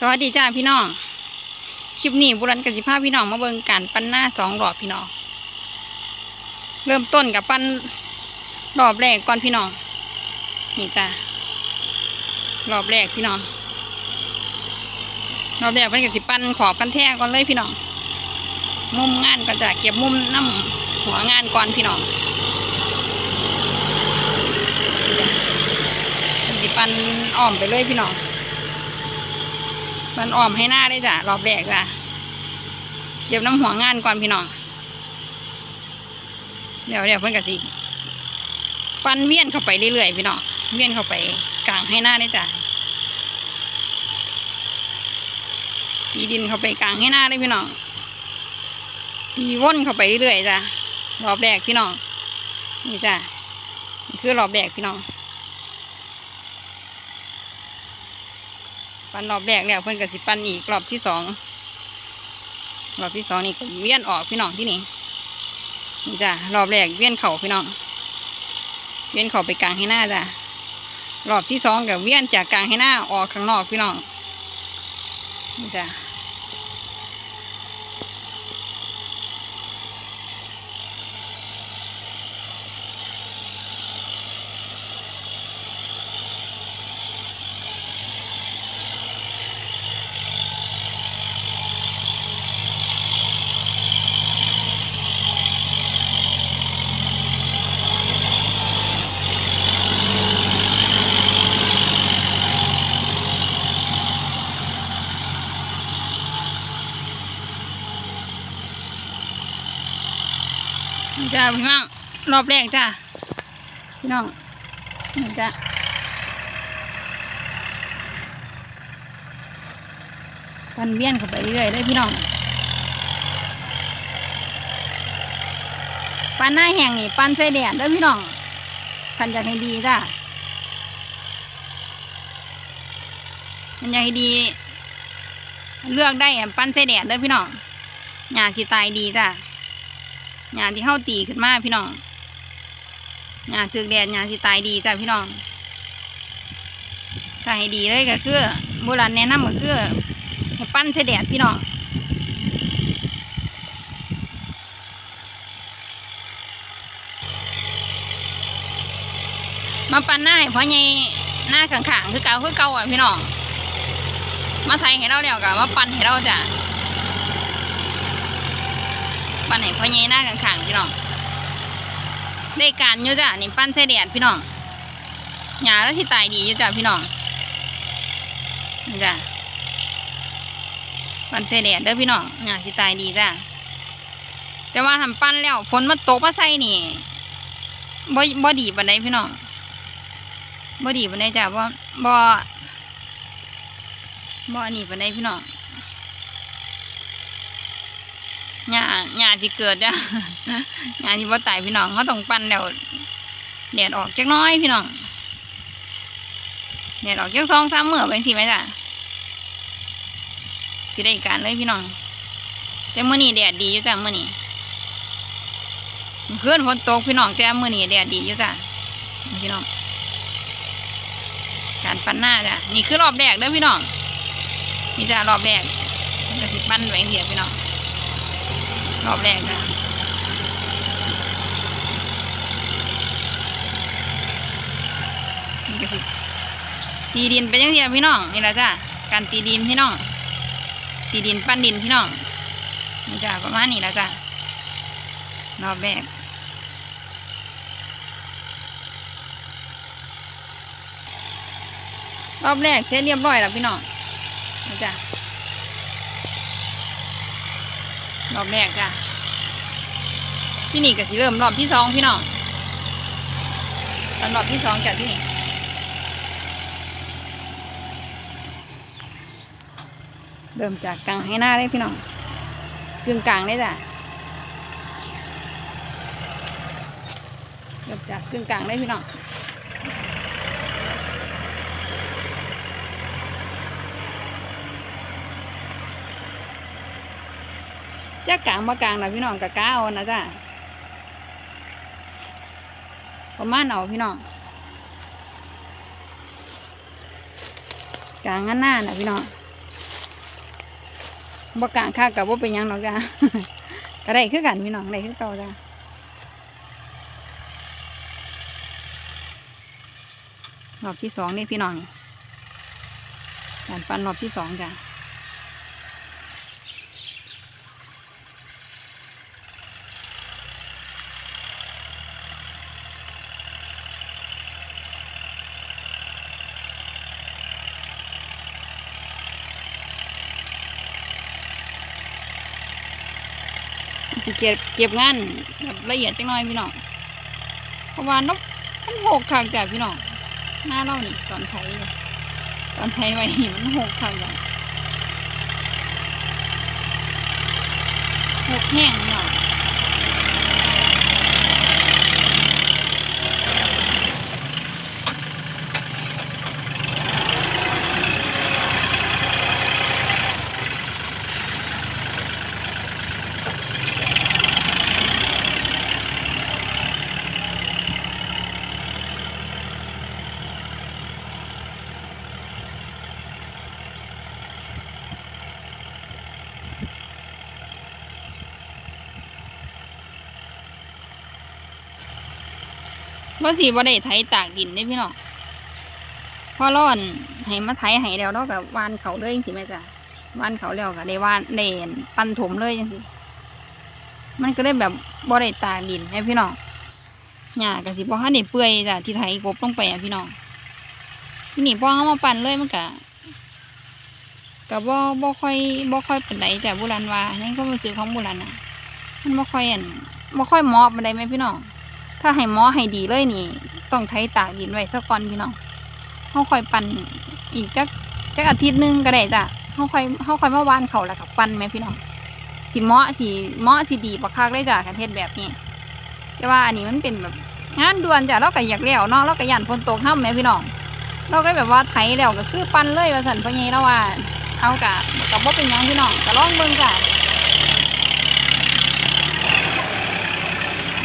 สวัสดีจ้าพี่น้อง คลิปนี้บุรันกสิภาพพี่น้องมาเบิ่งการปั้นหน้าสองรอบพี่น้อง เริ่มต้นกับปั้นรอบแรกก่อนพี่น้อง นี่จ้ารอบแรกพี่น้อง รอบแรกเป็นกสิปั้นขอบกันแท้ก่อนเลยพี่น้อง มุมงานก็จะเก็บมุมน้ำหัวงานก่อนพี่น้องเป็นสิปั้นอ้อมไปเลยพี่น้อง มันอ้อมให้หน้าได้จ้ะรอบแรกจ้ะเก็บน้ำหัวงานก่อนพี่น้อง เดี๋ยวเดี๋ยวเพิ่นกะสิปั้นเวียนเข้าไปเรื่อยๆพี่น้องเวียนเข้าไปกลางให้หน้าได้จ้ะตีดินเข้าไปกลางให้หน้าได้พี่น้องตีว่นเข้าไปเรื่อยๆจ้ะรอบแรกพี่น้องนี่จ้ะคือรอบแรกพี่น้อง ปั้นรอบแรกแล้วเพื่อนกับสิปั้นอีกรอบที่สองรอบที่สองนี่ก็เวียนออกพี่น้องที่นี่นี่จ้ะรอบแรกเวียนเข่าพี่น้อง เวียนเข่าไปกลางให้หน้าจ้ะรอบที่สองกับเวียนจากกลางให้หน้าออกข้างนอกพี่น้องนี่จ้ะ จ้ะพี่น้องรอบแรกจ้ะพี่น้องนี่จ้ะปั้นเวียนเข้าไปเรื่อยๆเลยพี่น้องปั้นหน้าแห้งนี่ปั้นใส่แดดเด้อพี่น้องคันอยากให้ดีจ้ะคันอยากให้ดี เลือกได้ปั้นใส่แดดเด้อพี่น้องหญ้าสิตายดีจ้ะ หญ้าที่เข้าตีขึ้นมาพี่น้องหญ้าถึกแดดหญ้าสิตายดีจ้ะพี่น้องถ้าให้ดีเลยก็คือโบราณแนะนำก็คือให้ปั้นใส่แดดพี่น้องมาปั้นหน้าให้พ่อใหญ่หน้าข้างๆคือเก่าคือเก่าอะพี่น้องมาใส่ให้เราแล้วก็มาปั้นให้เราจ้ะ ปั้นให้พ่อใหญ่หน้าข้างๆพี่น้องได้การอยู่จ้ะนี่ปั้นใส่แดดพี่น้องหญ้าแล้วที่ตายดีอยู่จ้ะพี่น้องนี่จ้ะปั้นใส่แดดเด้อพี่น้องหญ้าสิตายดีจ้ะแต่ว่าทำปั้นแล้วฝนมาตกมาใส่นี่บ่บ่ดีปานใดพี่น้องบ่ดีปานใดจ้ะบ่บ่บ่อันนี้ปานใดพี่น้อง หญ้าหญ้าสิเกิดจ้ะหญ้าสิบ่ตายพี่น้องเขาต้องปั้นแล้วแดดออกจักน้อยพี่น้องแดดออกจักสองสามมื้อไปจังซี่ไหมจ้ะสิได้การเลยพี่น้องแต่มื้อนี้แดดดีอยู่จ้ะเมื้อนี้เมื่อนฝนตกพี่น้องแต่มื้อนี้แดดดีอยู่จ้ะพี่น้องการปั้นหน้าจ้ะนี่คือรอบแรกเด้อพี่น้องนี่จ้ะรอบแรกมันก็สิปั้นไว้เดียวพี่น้อง รอบแรกจ้ะนี่ก็สิตีดินไปยังเดียวพี่น้องนี่แหละจ้ะการตีดินพี่น้องตีดินปั้นดินพี่น้องนี่จ้ะประมาณนี้แหละจ้ะรอบแรกรอบแรกเสร็จเรียบร้อยแล้วพี่น้องนะจ้ะ รอบแรกจ้ะที่นี่ก็สิเริ่มรอบที่สองพี่น้องตอนรอบที่สองจากที่นี่เริ่มจากกลางให้หน้าเลยพี่น้องกึ่งกลางเลยจ้ะเริ่มจากกึ่งกลางเลยพี่น้อง จะกลางมากลางนะพี่น้องกะกาเอานะจ้ะประมาณเอาพี่น้องกลางหน้านะพี่น้องบ่กลางค่ากับว่าเป็นยังหรอกจ้ะก็ได้คือกันพี่น้องได้คือเก่าจ้ะรอบที่สองนี่พี่น้องนี่การปั้นรอบที่สองจ้ะ สิเก็บเก็บงานแบบละเอียดจังหน่อยพี่น้องเพราะว่านกมันหกขางจากพี่น้องหน้าเล่านี่ตอนไทยตอนไทยไว้นี่มันหกขางจากหกแห้งพี่น้อง ว่าสีบ่ได้ไถตากดินได้พี่น้องพอร้อนให้มาไถให้แล้วเนาะกับวานเขาเลยจังสิแม่จ้ะวานเขาแล้วก็ได้วานได้ปั้นถมเลยจังสิมันก็เลยแบบบ่ได้ตากดินแม่พี่น้องหญ้าก็สิบ่ทันได้เปื่อยจ้ะที่ไถกบลงไปอะพี่น้องที่นี่พอเฮามาปั้นเลยมันก็ก็บ่บ่ค่อยบ่ค่อยเปานใดจ้ะโบราณว่าในความรู้สึกของโบราณน่ะมันบ่ค่อยอันบ่ค่อยเหมาะปานใดแม่พี่น้อง ถ้าให้หมอให้ดีเลยนี่ ต้องไถตากดินไว้สักก่อนพี่น้องเฮาค่อยปั่นอีกจักจักอาทิตย์หนึงก็ได้จ้ะเฮาค่อยเฮาค่อยมาวานเขาแล้วก็ปั่นแม่พี่น้องสิเหมาะสิเหมาะสิดีบักคักเลยจ้ะคันเฮ็ดแบบนี้ แต่ว่าอันนี้มันเป็นแบบงานด่วนจ้ะเราก็อยากแล้วเนาะเราก็ย่านฝนตกห้ามแม่พี่น้อง เราก็แบบว่าไถแล้วก็คือปั่นเลยว่าซั่นพ่อใหญ่แล้วว่าเอากะก็บ่เป็นยังพี่น้องก็ลองเบิ่งจ้ะ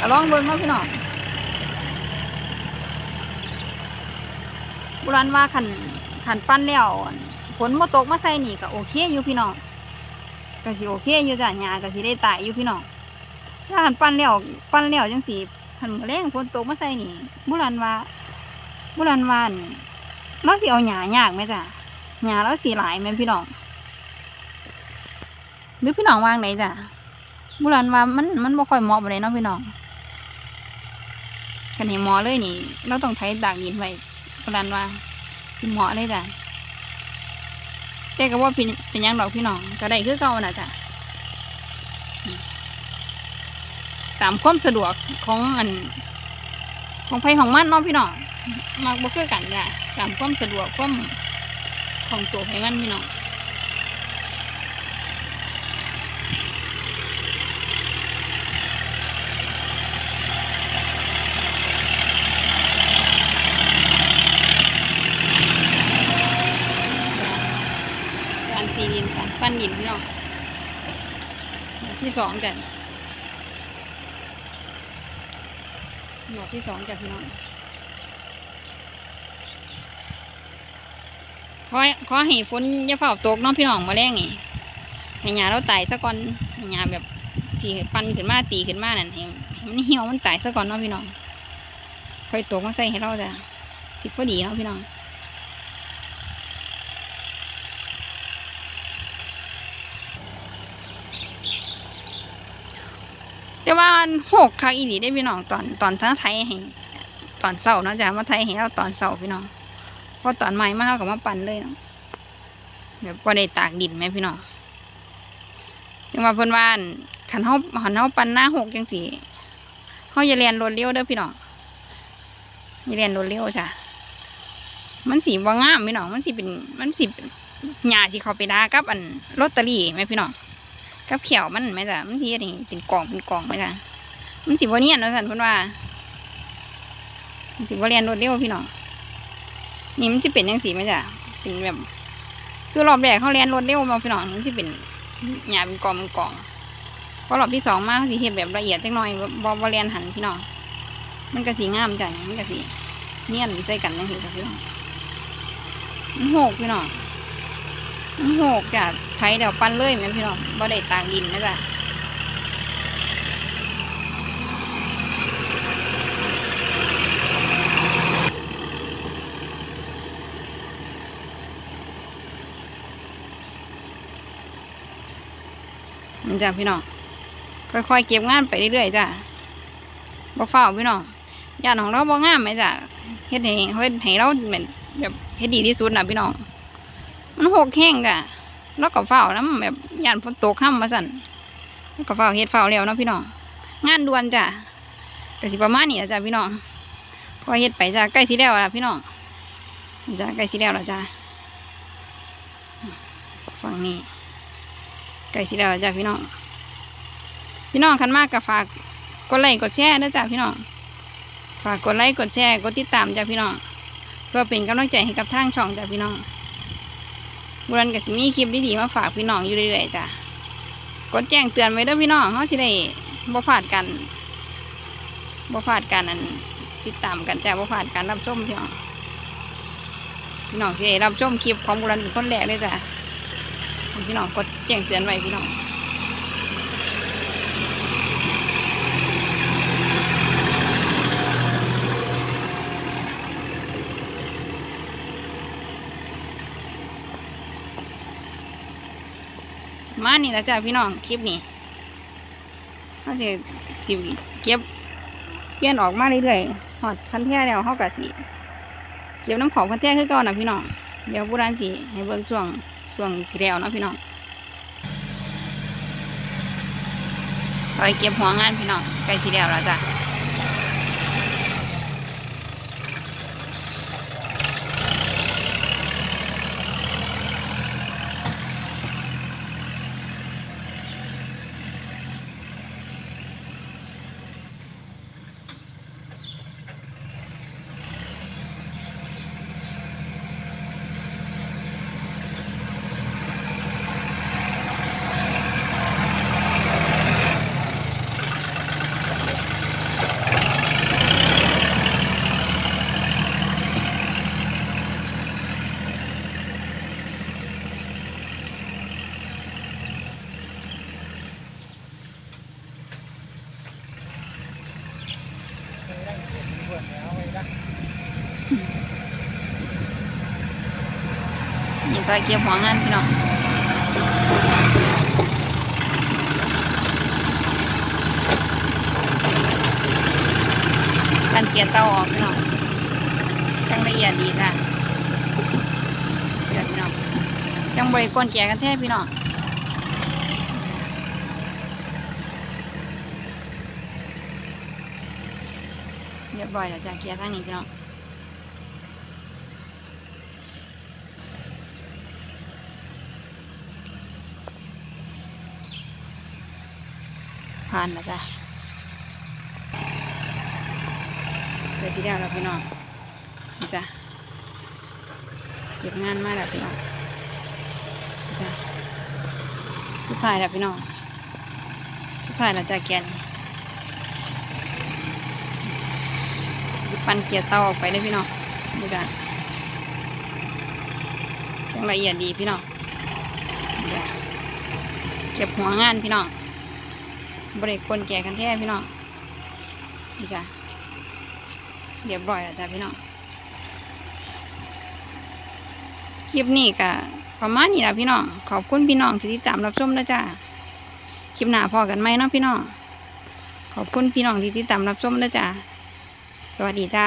ก็ลองเบิ่งเนาะพี่น้อง บราณว่าขันขันปั้นแล้วฝนมาตกมาใส่นี่ก็โอเคอยู่พี่น้องก็สิโอเคอยู่จ้ะหญ้าก็สิได้ตายอยู่พี่น้องถ้าขันปั้นแล้วปั้นแล้วจังสิขันแรงฝนตกมาใส่นี่โบราณว่าโบราณว่านเราสิเอาหญ้ายากไหมจ้ะหญ้าเราสิหลายไหมพี่น้องหรือพี่น้องวางไหนจ้ะโบราณว่ามันมันบ่ค่อยเหมาะบ่ได้เนาะพี่น้องกันเห็นหมอเลยนี่ เราต้องไถดากดินไว้ ประดานว่าสิเหมาะเลยจ้ะแต่ก็ว่าเป็นเป็นยังดอกพี่น้องก็ได้คือเก่าน่ะจ้ะตามความสะดวกของอัน ของไผของมันเนาะพี่น้องมากบ่คือกันจ้ะตามความสะดวกความของตัวไผมันพี่น้องการตี ดินการปั้นดินพี่น้องที่สองจ้ะหมอกที่สองจ้ะพี่น้องขอขอให้ฝนอย่าเฝ้าตกเน้องพี่น้องมาแรงนี่ให้หญ้าเราตายซะก่อนให้หญ้าแบบที่ปันขึ้นมาตีขึ้นมานั่นให้ให้มันเหี่ยวมันตายซะก่อนเนาะพี่น้องค่อยตกมาใส่ให้เราจ้ะสิพอดีเนาะพี่น้อง แต่ว่าหกคักอีหลีได้พี่น้องตอนตอนทั้งไทยให้ตอนเสาร์นะจ้ะมาไทยให้เราตอนเสาร์พี่น้องพอตอนใหม่มาเขาก็มาปั่นเลยเนาะแบบว่าได้ตากดินไหมพี่น้องยังว่าเพิ่นว่าอั่นขันเฮาขันเฮาปั่นหน้าหกจังสีเฮาอย่าเรียนรถเร็วเด้อพี่น้องอย่าเรียนรถเร็วจ้ะมันสีว่างามพี่น้องมันสีเป็นมันสีเป็นหญ้าสิเขาไปด่ากับอันลอตเตอรี่ไหมพี่น้องกับเขียวมันไหมจ้ะมันสีอันนี้เป็นกล่องเป็นกล่องไหมจ้ะ มันสีบ่เนียนว่าซั่นพิ่นว่ามันสีบ่เรียนรถเร็วพี่น้องนี่มันจะเป็นยังสีไหมจ้ะเป็นแบบ คือรอบแรกเขาเรียนรถเร็วมาพี่น้องมันจะเป็นหยาเป็นกองเป็นกองพอรอบที่สองมาเขาสิเห็ดแบบละเอียดจังหน่อยบอบเรียนหันพี่น้องมันก็สีงามจ้ะมันก็สีเนียนใส่กันจังสีกับพี่น้องมันโหกพี่น้องมันโหกจ้ะไผเดี๋ยวปั้นเลยแม่พี่น้องบ่ได้ต่างดินนะจ๊ะ นี่จ้ะพี่น้องค่อยๆเก็บงานไปเรื่อยๆจ้ะบ่เฝ้าพี่น้องญาติของเราบ่งามไหมจ้ะเฮ็ดให้เฮ็ดให้เราเหมือนแบบเฮ็ดดีที่สุดนะพี่น้อง มันหกแห้งกะแล้วก็เฝ้าแล้วแบบยานฝนตกค่ำมาสั่นแล้วก็เฝ้าเฮ็ดเฝ้าแล้วเนาะพี่น้องงานด่วนจ้ะก็สิประมาณนี้ล่ะจ้ะพี่น้องก็เฮ็ดไปจ้ะใกล้สิแล้วล่ะพี่น้องจ้ะใกล้สิแล้วล่ะจ้ะฝั่งนี้ กล้สิแล้วจ้ะพี่น้อง พี่น้องคันมากก็ฝากกดไลค์กดแชร์ด้วยจ้ะพี่น้อง ฝากกดไลค์กดแชร์กดติดตามจ้ะพี่น้อง เพื่อเป็นกำลังใจให้กับทางช่องจ้ะพี่น้องบุรันกับสิมีคลิปดีๆมาฝากพี่น้องอยู่เรื่อยๆจ้ะ กดแจ้งเตือนไว้ด้อพี่น้องเขาสิได้บ่พลาดกันบ่พลาดกันอันติดตามกันจ้ะบ่พลาดการรับชมพี่น้องพี่น้องสิได้รับชมคลิปของบุรันเป็นคนแรกเลยจ้ะ พี่น้องกดแจ้งเตือนไว้พี่น้องมานี่ละจ้ะพี่น้องคลิปนี้เขาจะจิเก็บเปลี่ยนออกมาเรื่อยๆหอดคันแท้แล้วเขากะสิเก็บน้ำของคันแท้คือเก่านนะพี่น้องเดี๋ยวโบุราณสิให้เบิ่งช่วง ช่วงสีแล้วเนาะพี่น้องไปเก็บหัวงานพี่น้องใกล้สีแล้วแล้วจ้ะ จะเก็บหัวงานพี่น้องการเกียร์เตาออกพี่น้องจังละเอียดดีค่ะเดี๋ยวพี่น้องจังบริกรเกียร์กันแท้พี่น้องเรียบร้อยแล้วจ้ะเกียร์ทางนี้พี่น้อง ผ่านแล้วจ้ะเดี๋ยวสิเดียวแล้วพี่น้องจ้ะเก็บงานมาแล้วพี่น้องจ้ะสุดท้ายแล้วพี่น้องสุดท้ายแล้วจ้ะแกนจะปั่นเกียร์เตาออกไปเลยพี่น้องนี่จ้ะจังละเอียดดีพี่น้องดีจ้ะเก็บหัวงานพี่น้อง บริกลแก่กันแท้พี่น้องนี่จ้ะเรียบร้อยแล้วจ้ะพี่น้องคลิปนี้ก็ประมาณนี้ละพี่น้องขอบคุณพี่น้องที่ติดตามรับชมนะจ้ะคลิปหน้าพอกันไหมเนาะพี่น้องขอบคุณพี่น้องที่ติดตามรับชมนะจ้ะสวัสดีจ้า